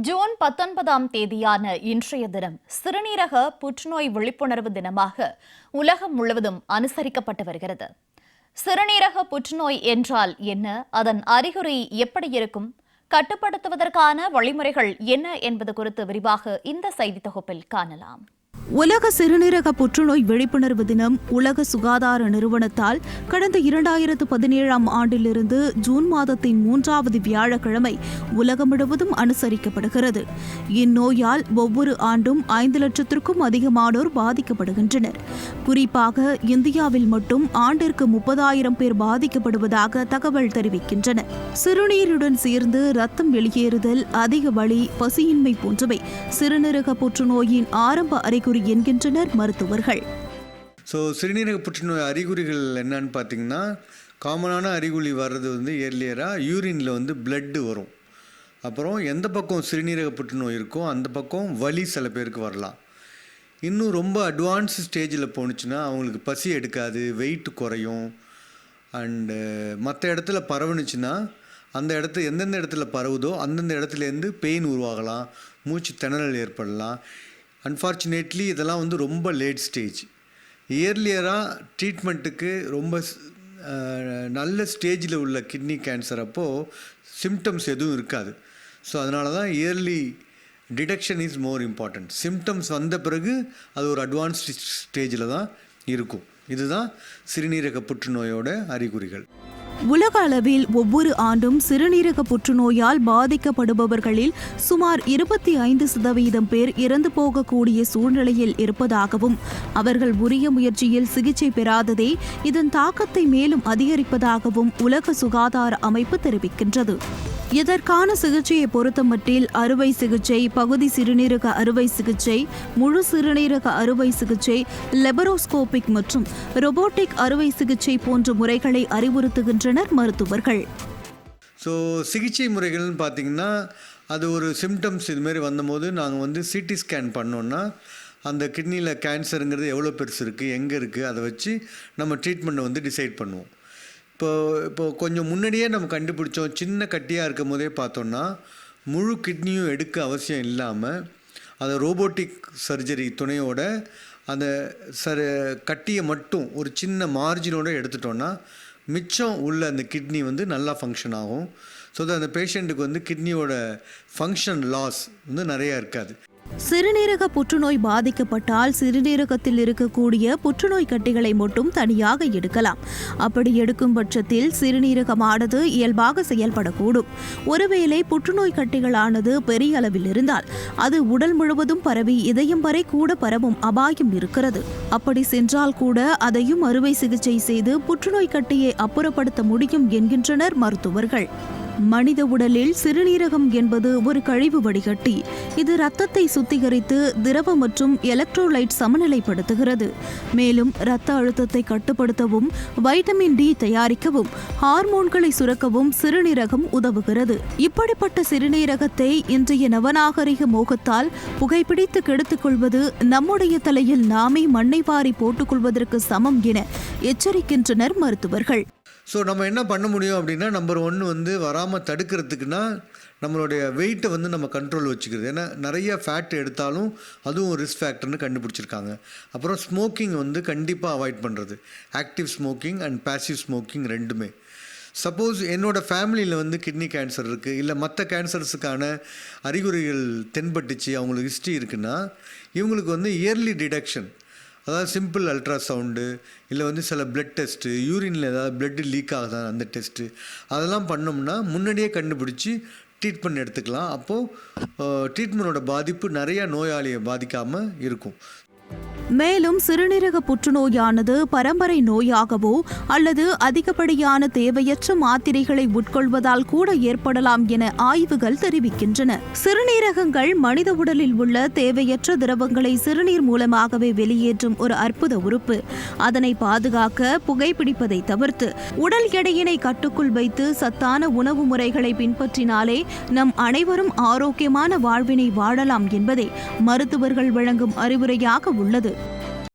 June பத்தொன்பதாம் தேதியான இன்றைய தினம் சிறுநீரக புற்றுநோய் விழிப்புணர்வு தினமாக உலகம் முழுவதும் அனுசரிக்கப்பட்டு வருகிறது. சிறுநீரக புற்றுநோய் என்றால் என்ன? அதன் அறிகுறி எப்படி இருக்கும்? கட்டுப்படுத்துவதற்கான வழிமுறைகள் என்ன என்பது குறித்து விரிவாக இந்த செய்தி தொகுப்பில் காணலாம். உலக சிறுநீரக புற்றுநோய் விழிப்புணர்வு தினம் உலக சுகாதார நிறுவனத்தால் கடந்த இரண்டாயிரத்து பதினேழாம் ஆண்டிலிருந்து ஜூன் மாதத்தின் மூன்றாவது வியாழக்கிழமை உலகம் முழுவதும் அனுசரிக்கப்படுகிறது. இந்நோயால் ஒவ்வொரு ஆண்டும் ஐந்து லட்சத்திற்கும் அதிகமானோர் பாதிக்கப்படுகின்றனர். குறிப்பாக இந்தியாவில் மட்டும் ஆண்டிற்கு முப்பதாயிரம் பேர் பாதிக்கப்படுவதாக தகவல் தெரிவிக்கின்றன. சிறுநீருடன் சேர்ந்து ரத்தம் வெளியேறுதல் அதிக வலி பசியின்மை போன்றவை சிறுநீரக புற்றுநோயின் ஆரம்ப அறிகுறி என்கின்றனர் மருத்துவர்கள். ஸோ சிறுநீரக புற்றுநோய் அறிகுறிகள் என்னன்னு பார்த்தீங்கன்னா காமனான அறிகுறி வர்றது வந்து இயர்லியராக யூரினில் வந்து பிளட்டு வரும். அப்புறம் எந்த பக்கம் சிறுநீரக புற்றுநோய் இருக்கோ அந்த பக்கம் வலி சில பேருக்கு வரலாம். இன்னும் ரொம்ப அட்வான்ஸ் ஸ்டேஜில் போணுச்சுன்னா அவங்களுக்கு பசி எடுக்காது வெயிட் குறையும். அண்டு மற்ற இடத்துல பரவுனுச்சுன்னா அந்த இடத்து எந்தெந்த இடத்துல பரவுதோ அந்தந்த இடத்துலேருந்து பெயின் உருவாகலாம் மூச்சு திணறல் ஏற்படலாம். அன்ஃபார்ச்சுனேட்லி இதெல்லாம் வந்து ரொம்ப லேட் ஸ்டேஜ் இயர்லியராக ட்ரீட்மெண்ட்டுக்கு ரொம்ப நல்ல ஸ்டேஜில் உள்ள கிட்னி கேன்சர் அப்போது சிம்டம்ஸ் எதுவும் இருக்காது. ஸோ அதனால தான் early detection is more important symptoms வந்த பிறகு அது ஒரு அட்வான்ஸ்ட் ஸ்டேஜில் தான் இருக்கும். இதுதான் சிறுநீரக புற்றுநோயோட அறிகுறிகள். உலக அளவில் ஒவ்வொரு ஆண்டும் சிறுநீரக புற்றுநோயால் பாதிக்கப்படுபவர்களில் சுமார் இருபத்தி ஐந்து சதவீதம் பேர் இறந்து போகக்கூடிய சூழ்நிலையில் இருப்பதாகவும் அவர்கள் உரிய முயற்சியில் சிகிச்சை பெறாததே இதன் தாக்கத்தை மேலும் அதிகரிப்பதாகவும் உலக சுகாதார அமைப்பு தெரிவிக்கின்றது. இதற்கான சிகிச்சையை பொறுத்தமட்டில் அறுவை சிகிச்சை பகுதி சிறுநீரக அறுவை சிகிச்சை முழு சிறுநீரக அறுவை சிகிச்சை லெபரோஸ்கோபிக் மற்றும் ரொபோட்டிக் அறுவை சிகிச்சை போன்ற முறைகளை அறிவுறுத்துகின்றனர் மருத்துவர்கள். ஸோ சிகிச்சை முறைகள்னு பார்த்தீங்கன்னா அது ஒரு சிம்டம்ஸ் இதுமாரி வந்தபோது நாங்கள் வந்து சிடி ஸ்கேன் பண்ணோன்னா அந்த கிட்னியில் கேன்சருங்கிறது எவ்வளோ பெருசு இருக்குது எங்கே இருக்குது அதை வச்சு நம்ம ட்ரீட்மெண்ட்டை வந்து டிசைட் பண்ணுவோம். இப்போ இப்போ கொஞ்சம் முன்னாடியே நம்ம கண்டுபிடிச்சோம். சின்ன கட்டியாக இருக்கும் போதே பார்த்தோன்னா முழு கிட்னியும் எடுக்க அவசியம் இல்லாமல் அதை ரோபோட்டிக் சர்ஜரி துணையோட அந்த சர் கட்டியை மட்டும் ஒரு சின்ன மார்ஜினோடு எடுத்துட்டோன்னா மிச்சம் உள்ள அந்த கிட்னி வந்து நல்லா ஃபங்க்ஷன் ஆகும். ஸோ அந்த பேஷண்ட்டுக்கு வந்து கிட்னியோட ஃபங்க்ஷன் லாஸ் வந்து நிறையா இருக்காது. சிறுநீரக புற்றுநோய் பாதிக்கப்பட்டால் சிறுநீரகத்தில் இருக்கக்கூடிய புற்றுநோய் கட்டிகளை மட்டும் தனியாக எடுக்கலாம். அப்படி எடுக்கும் பட்சத்தில் சிறுநீரகமானது இயல்பாக செயல்படக்கூடும். ஒருவேளை புற்றுநோய் கட்டிகளானது பெரிய அளவில் இருந்தால் அது உடல் முழுவதும் பரவி இதயம் வரை கூட பரவும் அபாயம் இருக்கிறது. அப்படி சென்றால் கூட அதையும் அறுவை சிகிச்சை செய்து புற்றுநோய் கட்டியை அப்புறப்படுத்த முடியும் என்கின்றனர் மருத்துவர்கள். மனித உடலில் சிறுநீரகம் என்பது ஒரு கழிவு வடிகட்டி. இது இரத்தத்தை சுத்திகரித்து திரவ மற்றும் எலக்ட்ரோலைட் சமநிலைப்படுத்துகிறது. மேலும் இரத்த அழுத்தத்தை கட்டுப்படுத்தவும் வைட்டமின் டி தயாரிக்கவும் ஹார்மோன்களை சுரக்கவும் சிறுநீரகம் உதவுகிறது. இப்படிப்பட்ட சிறுநீரகத்தை இன்றைய நவநாகரிக மோகத்தால் புகைப்பிடித்து கெடுத்துக் கொள்வது நம்முடைய தலையில் நாமே மண்ணை வாரி போட்டுக்கொள்வதற்கு சமம் என எச்சரிக்கின்றனர் மருத்துவர்கள். ஸோ நம்ம என்ன பண்ண முடியும் அப்படின்னா நம்பர் ஒன்று வந்து வராமல் தடுக்கிறதுக்குன்னா நம்மளுடைய வெயிட்டை வந்து நம்ம கண்ட்ரோல் வச்சுக்கிறது. ஏன்னா நிறைய ஃபேட் எடுத்தாலும் அதுவும் ரிஸ்க் ஃபேக்டர்னு கண்டுபிடிச்சிருக்காங்க. அப்புறம் ஸ்மோக்கிங் வந்து கண்டிப்பாக அவாய்ட் பண்ணுறது active smoking and passive smoking ரெண்டுமே. சப்போஸ் என்னோடய ஃபேமிலியில் வந்து கிட்னி கேன்சர் இருக்குது இல்லை மற்ற கேன்சர்ஸுக்கான அறிகுறிகள் தென்பட்டுச்சு அவங்களுக்கு ஹிஸ்ட்ரி இருக்குன்னா இவங்களுக்கு வந்து இயர்லி டிடக்ஷன் அதாவது சிம்பிள் அல்ட்ராசவுண்டு இல்லை வந்து சில பிளட் டெஸ்ட்டு யூரினில் ஏதாவது பிளட்டு லீக் ஆகுதா அந்த டெஸ்ட்டு அதெல்லாம் பண்ணோம்னா முன்னாடியே கண்டுபிடிச்சி ட்ரீட்மெண்ட் எடுத்துக்கலாம். அப்போது ட்ரீட்மெண்ட்டோட பாதிப்பு நிறையா நோயாளியை பாதிக்காமல் இருக்கும். மேலும் சிறுநீரக புற்றுநோயானது பரம்பரை நோயாகவோ அல்லது அதிகப்படியான தேவையற்ற மாத்திரைகளை உட்கொள்வதால் கூட ஏற்படலாம் என ஆய்வுகள் தெரிவிக்கின்றன. சிறுநீரகங்கள் மனித உடலில் உள்ள தேவையற்ற திரவங்களை சிறுநீர் மூலமாகவே வெளியேற்றும் ஒரு அற்புத உறுப்பு. அதனை பாதுகாக்க புகைப்பிடிப்பதை தவிர்த்து உடல் எடையினை கட்டுக்குள் வைத்து சத்தான உணவு முறைகளை பின்பற்றினாலே நம் அனைவரும் ஆரோக்கியமான வாழ்வினை வாழலாம் என்பதே மருத்துவர்கள் வழங்கும் அறிவுரையாக உள்ளது.